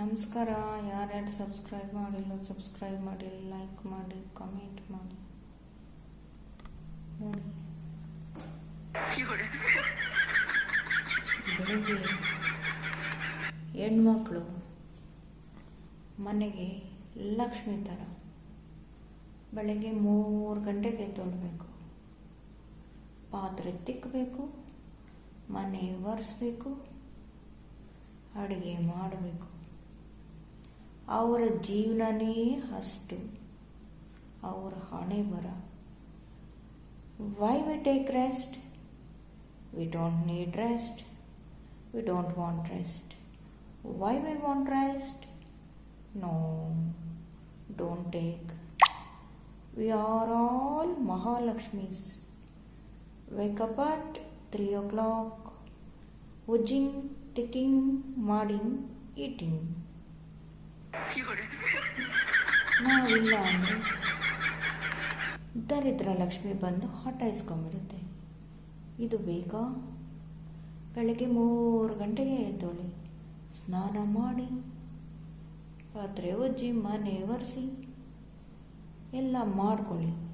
ನಮಸ್ಕಾರ. ಯಾರ್ಯಾರು ಸಬ್ಸ್ಕ್ರೈಬ್ ಮಾಡಿಲ್ಲ ಸಬ್ಸ್ಕ್ರೈಬ್ ಮಾಡಿ ಲೈಕ್ ಮಾಡಿ ಕಮೆಂಟ್ ಮಾಡಿ. ನೋಡಿ. ಬೆಳಿಗ್ಗೆ ಹೆಣ್ಮಕ್ಳು ಮನೆಗೆ ಲಕ್ಷ್ಮಿ ಥರ ಬೆಳಗ್ಗೆ ಮೂರು ಗಂಟೆಗೆ ಎದ್ದೊಳ್ಬೇಕು. ಪಾತ್ರೆ ತಿಕ್ಕಬೇಕು ಮನೆ ಒರೆಸ್ಬೇಕು, ಅಡುಗೆ ಮಾಡಬೇಕು. ಅವರ ಜೀವನನೇ ಅಷ್ಟು ಅವರ ಹಣೆ ಬರ why we take rest we don't need rest we don't want rest why we want rest no don't take we are all Mahalakshmis wake up at 3 o'clock, ಉಜ್ಜಿಂಗ್ ಟಿಕ್ಕಿಂಗ್ ಮಾಡಿಂಗ್ ಈಟಿಂಗ್ ನಾವಿಲ್ಲ ಅಂದರೆ ದರಿದ್ರ ಲಕ್ಷ್ಮಿ ಬಂದು ಹಠಾಯಿಸ್ಕೊಂಬಿಡುತ್ತೆ ಇದು ಬೇಕಾ? ಬೆಳಗ್ಗೆ ಮೂರು ಗಂಟೆಗೆ ಎದ್ದೋಳಿ. ಸ್ನಾನ ಮಾಡಿ, ಪಾತ್ರೆ ಉಜ್ಜಿ ಮನೆ ಒರೆಸಿ, ಎಲ್ಲ ಮಾಡ್ಕೊಳ್ಳಿ.